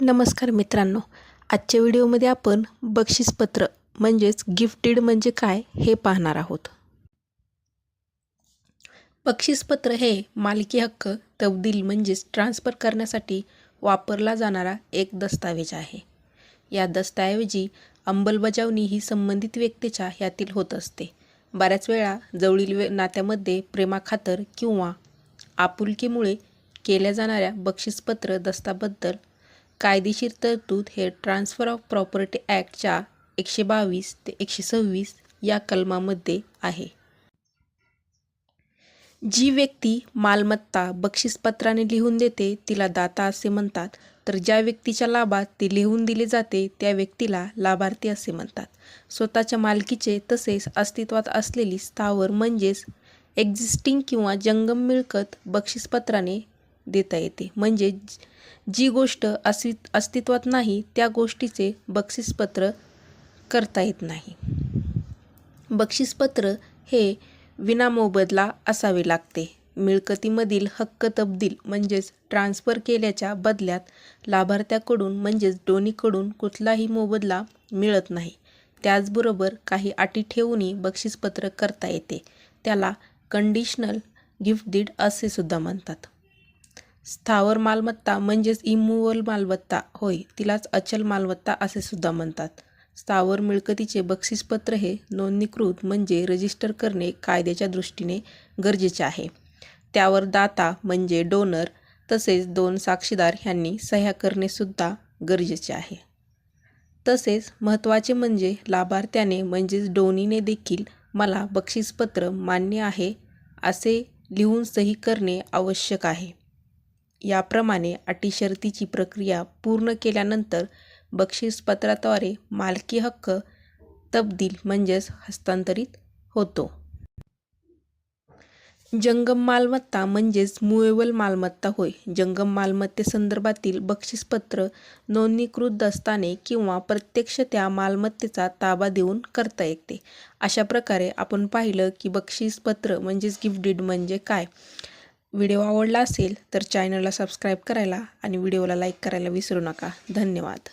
नमस्कार मित्रांनो आजच्या व्हिडिओमध्ये आपण बक्षीसपत्र म्हणजेच गिफ्टेड म्हणजे काय हे पाहणार आहोत. बक्षीसपत्र हे मालकी हक्क तब्दील म्हणजेच ट्रान्सफर करण्यासाठी वापरला जाणारा एक दस्तावेज आहे. या दस्तऐवजी अंमलबजावणी ही संबंधित व्यक्तीच्या यातील होत असते. बऱ्याच वेळा जवळील वे नात्यामध्ये प्रेमाखातर किंवा आपुलकीमुळे केल्या जाणाऱ्या बक्षीसपत्र दस्ताबद्दल कायदेशीर तरतूद हे ट्रान्सफर ऑफ प्रॉपर्टी ॲक्टच्या एकशे बावीस ते एकशे सव्वीस या कलमामध्ये आहे. जी व्यक्ती मालमत्ता बक्षीसपत्राने लिहून देते तिला दाता असे म्हणतात. तर ज्या व्यक्तीच्या लाभात ती लिहून दिली जाते त्या व्यक्तीला लाभार्थी असे म्हणतात. स्वतःच्या मालकीचे तसेच अस्तित्वात असलेली स्थावर म्हणजेच एक्झिस्टिंग किंवा जंगम मिळकत बक्षीसपत्राने देता येते. म्हणजे जी गोष्ट अस्वि अस्तित्वात नाही त्या गोष्टीचे बक्षीसपत्र करता येत नाही. बक्षीसपत्र हे विनामोबदला असावे लागते. मिळकतीमधील हक्क तब्दील म्हणजेच ट्रान्सफर केल्याच्या बदल्यात लाभार्थ्याकडून म्हणजेच डोनीकडून कुठलाही मोबदला मिळत नाही. त्याचबरोबर काही अटी ठेवूनही बक्षीसपत्र करता येते. त्याला कंडिशनल गिफ्ट डीड असे सुद्धा म्हणतात. स्थावर मालमत्ता म्हणजेच इमूवल मालमत्ता. होय तिलाच अचल मालमत्ता असे सुद्धा म्हणतात. स्थावर मिळकतीचे बक्षीसपत्र हे नोंदणीकृत म्हणजे रजिस्टर करणे कायद्याच्या दृष्टीने गरजेचे आहे. त्यावर दाता म्हणजे डोनर तसेच दोन साक्षीदार ह्यांनी सह्या करणेसुद्धा गरजेचे आहे. तसेच महत्त्वाचे म्हणजे लाभार्थ्याने म्हणजेच डोनीने देखील मला बक्षीसपत्र मान्य आहे असे लिहून सही करणे आवश्यक आहे. याप्रमाणे अटी शर्तीची प्रक्रिया पूर्ण केल्यानंतर बक्षीसपत्राद्वारे मालकी हक्क तब्दील म्हणजेच हस्तांतरित होतो. जंगम मालमत्ता म्हणजेच मुएबल मालमत्ता होय. जंगम मालमत्तेसंदर्भातील बक्षीसपत्र नोंदणीकृत दस्ताने किंवा प्रत्यक्ष त्या मालमत्तेचा ताबा देऊन करता येते. अशा प्रकारे आपण पाहिलं की बक्षीसपत्र म्हणजेच गिफ्ट डीड म्हणजे काय? व्हिडिओ आवडला असेल तर चॅनलला सबस्क्राईब करायला आणि व्हिडिओला लाईक करायला विसरू नका. धन्यवाद.